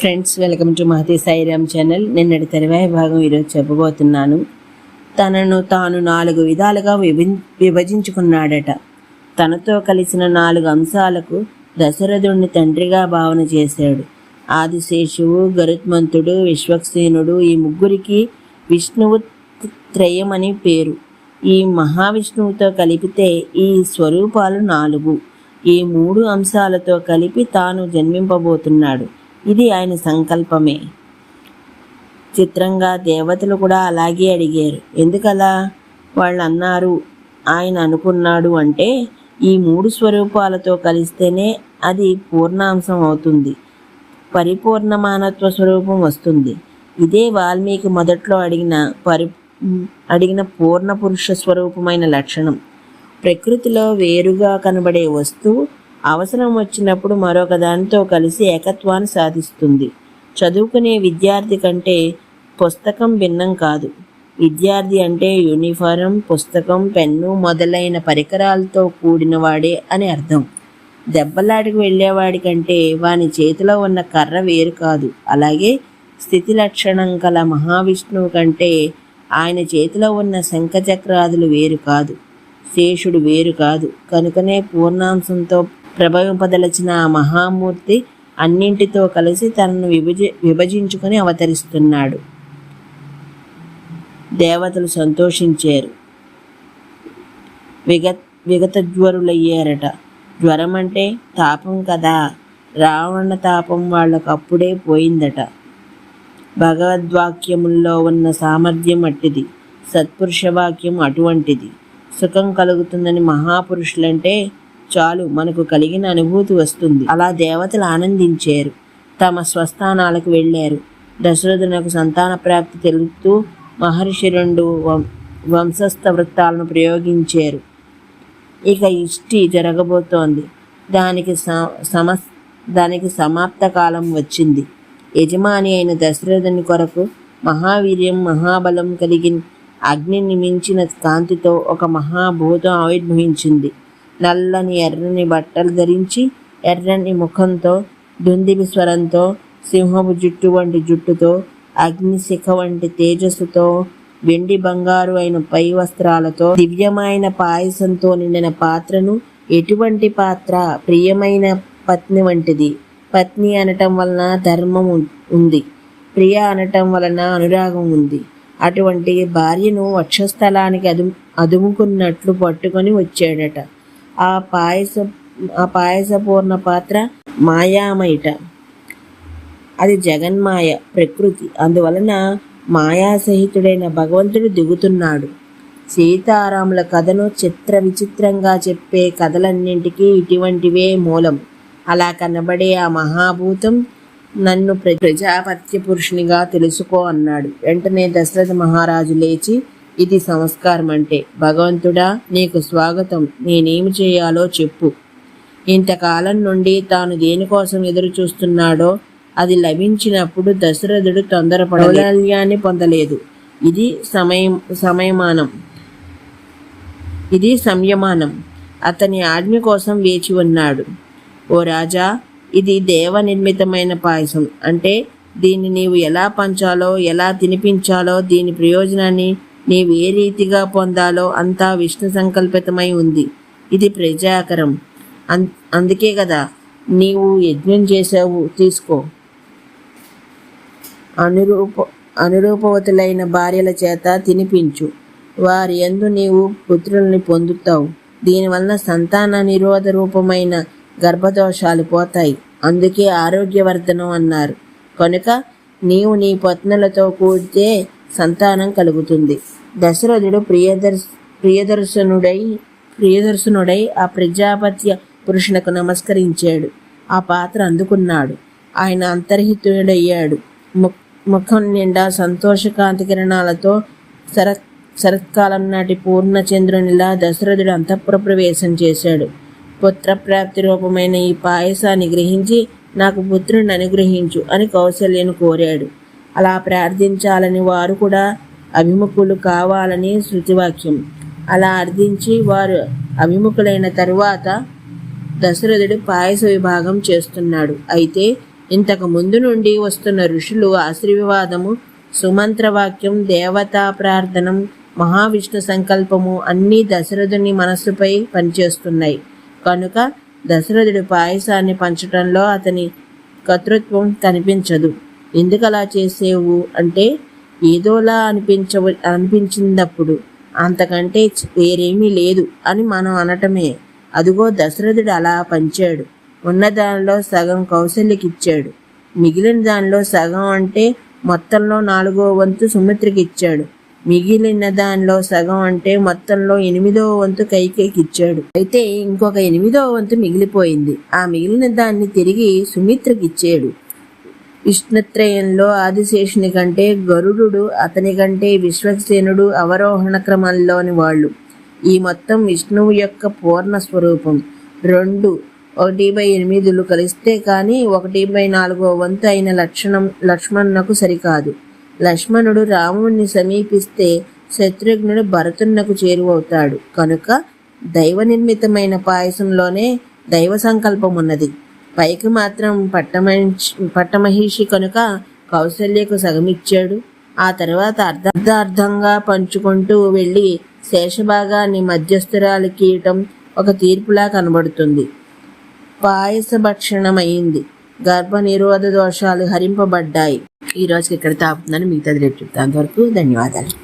Friends welcome to Mahathi Sairam channel నిన్నటి తెరవాయి భాగం ఈరోజు చెప్పబోతున్నాను. తనను తాను నాలుగు విధాలుగా విభి విభజించుకున్నాడట. తనతో కలిసిన నాలుగు అంశాలకు దశరథుడిని తండ్రిగా భావన చేశాడు. ఆదిశేషువు గరుత్మంతుడు విశ్వక్సేనుడు ఈ ముగ్గురికి విష్ణువు త్రయమని పేరు. ఈ మహావిష్ణువుతో కలిపితే ఈ స్వరూపాలు నాలుగు. ఈ మూడు అంశాలతో కలిపి తాను జన్మింపబోతున్నాడు. ఇది ఆయన సంకల్పమే. చిత్రంగా దేవతలు కూడా అలాగే అడిగారు. ఎందుకలా? వాళ్ళు అన్నారు ఆయన అనుకున్నాడు అంటే ఈ మూడు స్వరూపాలతో కలిస్తేనే అది పూర్ణాంశం అవుతుంది. పరిపూర్ణ మానత్వ స్వరూపం వస్తుంది. ఇదే వాల్మీకి మొదట్లో అడిగిన పరి అడిగిన పూర్ణ పురుష స్వరూపమైన లక్షణం. ప్రకృతిలో వేరుగా కనబడే వస్తువు అవసరం వచ్చినప్పుడు మరొక దానితో కలిసి ఏకత్వాన్ని సాధిస్తుంది. చదువుకునే విద్యార్థి కంటే పుస్తకం భిన్నం కాదు. విద్యార్థి అంటే యూనిఫారం పుస్తకం పెన్ను మొదలైన పరికరాలతో కూడిన వాడే అని అర్థం. దెబ్బలాడికి వెళ్ళేవాడి కంటే వాని చేతిలో ఉన్న కర్ర వేరు కాదు. అలాగే స్థితి లక్షణం గల మహావిష్ణువు కంటే ఆయన చేతిలో ఉన్న శంఖచక్రాదులు వేరు కాదు. శేషుడు వేరు కాదు. కనుకనే పూర్ణాంశంతో ప్రభవింపదలచిన ఆ మహామూర్తి అన్నింటితో కలిసి తనను విభజ విభజించుకొని అవతరిస్తున్నాడు. దేవతలు సంతోషించారు. విగ విగతజ్వరులయ్యారట. జ్వరం అంటే తాపం కదా. రావణ తాపం వాళ్ళకు అప్పుడే పోయిందట. భగవద్వాక్యముల్లో ఉన్న సామర్థ్యం అట్టిది. సత్పురుష వాక్యం అటువంటిది. సుఖం కలుగుతుందని మహాపురుషులంటే చాలు మనకు కలిగిన అనుభూతి వస్తుంది. అలా దేవతలు ఆనందించారు. తమ స్వస్థానాలకు వెళ్ళారు. దశరథునకు సంతాన ప్రాప్తి తెలుపుతూ మహర్షి రెండు వం- వంశస్థ వృత్తాలను ప్రయోగించారు. ఇక ఇష్టి జరగబోతోంది. దానికి స- సమస్ దానికి సమాప్త కాలం వచ్చింది. యజమాని అయిన దశరథుని కొరకు మహావీర్యం మహాబలం కలిగిన అగ్నిని మించిన కాంతితో ఒక మహాభూతం ఆవిర్భవించింది. నల్లని ఎర్రని బట్టలు ధరించి ఎర్రని ముఖంతో దుందిబి స్వరంతో సింహపు జుట్టు వంటి జుట్టుతో అగ్నిశిఖ వంటి తేజస్సుతో వెండి బంగారు అయిన పై వస్త్రాలతో దివ్యమైన పాయసంతో నిండిన పాత్రను ఎటువంటి పాత్ర? ప్రియమైన పత్ని వంటిది. పత్ని అనటం వలన ధర్మం ఉం- ఉంది. ప్రియ అనటం వలన అనురాగం ఉంది. అటువంటి భార్యను వక్షస్థలానికి అదు అదుముకున్నట్లు పట్టుకొని వచ్చాడట. ఆ పాయస ఆ పాయసపూర్ణ పాత్ర మాయామయట. అది జగన్మాయ ప్రకృతి. అందువలన మాయాసహితుడైన భగవంతుడు దిగుతున్నాడు. సీతారాముల కథను చిత్ర విచిత్రంగా చెప్పే కథలన్నింటికీ ఇటువంటివే మూలం. అలా కనబడే ఆ మహాభూతం నన్ను ప్ర- ప్రజాపత్య పురుషునిగా తెలుసుకో అన్నాడు. వెంటనే దశరథ మహారాజు లేచి ఇది సంస్కారం అంటే భగవంతుడా నీకు స్వాగతం. నేనేమి చేయాలో చెప్పు. ఇంతకాలం నుండి తాను దేనికోసం ఎదురు చూస్తున్నాడో అది లభించినప్పుడు దశరథుడు తొందరపడలయాన్ని పొందలేదు. ఇది సమయం సమయమానం. ఇది సంయమానం. అతని ఆజ్ఞ కోసం వేచి ఉన్నాడు. ఓ రాజా ఇది దేవ నిర్మితమైన పాయసం. అంటే దీన్ని నీవు ఎలా పంచాలో ఎలా తినిపించాలో దీని ప్రయోజనాన్ని నీవు ఏ రీతిగా పొందాలో అంతా విష్ణు సంకల్పితమై ఉంది. ఇది ప్రజాకరం. అం అందుకే కదా నీవు యజ్ఞం చేసావు తీసుకో. అనురూప అనురూపవతులైన భార్యల చేత తినిపించు. వారి ఎందు నీవు పుత్రుల్ని పొందుతావు. దీనివలన సంతాన నిరోధ రూపమైన గర్భదోషాలు పోతాయి. అందుకే ఆరోగ్యవర్ధనం అన్నారు. కనుక నీవు నీ పత్నులతో కూడితే సంతానం కలుగుతుంది. దశరథుడు ప్రియదర్ ప్రియదర్శనుడై ప్రియదర్శనుడై ఆ ప్రజాపత్య పురుషునకు నమస్కరించాడు. ఆ పాత్ర అందుకున్నాడు. ఆయన అంతర్హితుడయ్యాడు. ముఖం నిండా సంతోషకాంతి కిరణాలతో శరత్ శరత్కాలం నాటి పూర్ణచంద్రునిలా దశరథుడు అంతఃపుర ప్రవేశం చేశాడు. పుత్రప్రాప్తి రూపమైన ఈ పాయసాన్ని గ్రహించి నాకు పుత్రుని అనుగ్రహించు అని కౌశల్యను కోరాడు. అలా ప్రార్థించాలని వారు కూడా అభిముఖులు కావాలని శృతివాక్యం. అలా అర్థించి వారు అభిముఖులైన తరువాత దశరథుడు పాయస విభాగం చేస్తున్నాడు. అయితే ఇంతకు ముందు నుండి వస్తున్న ఋషులు ఆశీర్వాదము సుమంత్రవాక్యం దేవతా ప్రార్థనం మహావిష్ణు సంకల్పము అన్నీ దశరథుని మనస్సుపై పనిచేస్తున్నాయి. కనుక దశరథుడి పాయసాన్ని పంచటంలో అతని కర్తృత్వం కనిపించదు. ఎందుకు అలా చేసేవు? అంటే ఏదోలా అనిపించవ అనిపించినప్పుడు అంతకంటే వేరేమీ లేదు అని మనం అనటమే. అదిగో దశరథుడు అలా పంచాడు. ఉన్న దానిలో సగం కౌశల్యకిచ్చాడు. మిగిలిన దానిలో సగం అంటే మొత్తంలో నాలుగో వంతు సుమిత్రకి ఇచ్చాడు మిగిలిన దానిలో సగం అంటే మొత్తంలో ఎనిమిదో వంతు కైకేయికి ఇచ్చాడు అయితే ఇంకొక ఎనిమిదో వంతు మిగిలిపోయింది. ఆ మిగిలిన దాన్ని తిరిగి సుమిత్రకి ఇచ్చాడు విష్ణుత్రయంలో ఆదిశేషుని కంటే గరుడు అతని కంటే విశ్వక్సేనుడు అవరోహణ క్రమంలోని వాళ్ళు. ఈ మొత్తం విష్ణువు యొక్క పూర్ణ స్వరూపం. రెండు ఒకటి బై ఎనిమిదిలు కలిస్తే కానీ ఒకటి బై నాలుగో వంతు అయిన లక్షణం లక్ష్మణునకు సరికాదు. లక్ష్మణుడు రాముణ్ణి సమీపిస్తే శత్రుఘ్నుడు భరతున్నకు చేరువవుతాడు. కనుక దైవ నిర్మితమైన పాయసంలోనే దైవ సంకల్పం ఉన్నది పైకి మాత్రం పట్టమహి పట్టమహిషి కనుక కౌశల్యకు సగమిచ్చాడు. ఆ తర్వాత అర్ధార్థంగా పంచుకుంటూ వెళ్ళి శేషభాగాన్ని మధ్యస్థురాలు కీయటం ఒక తీర్పులా కనబడుతుంది. పాయస భక్షణమైంది గర్భ నిరోధ దోషాలు హరింపబడ్డాయి. ఈ ఇక్కడ తాపుతున్నాను. మిగతాది రేపు చెప్తాను. అంతవరకు ధన్యవాదాలు.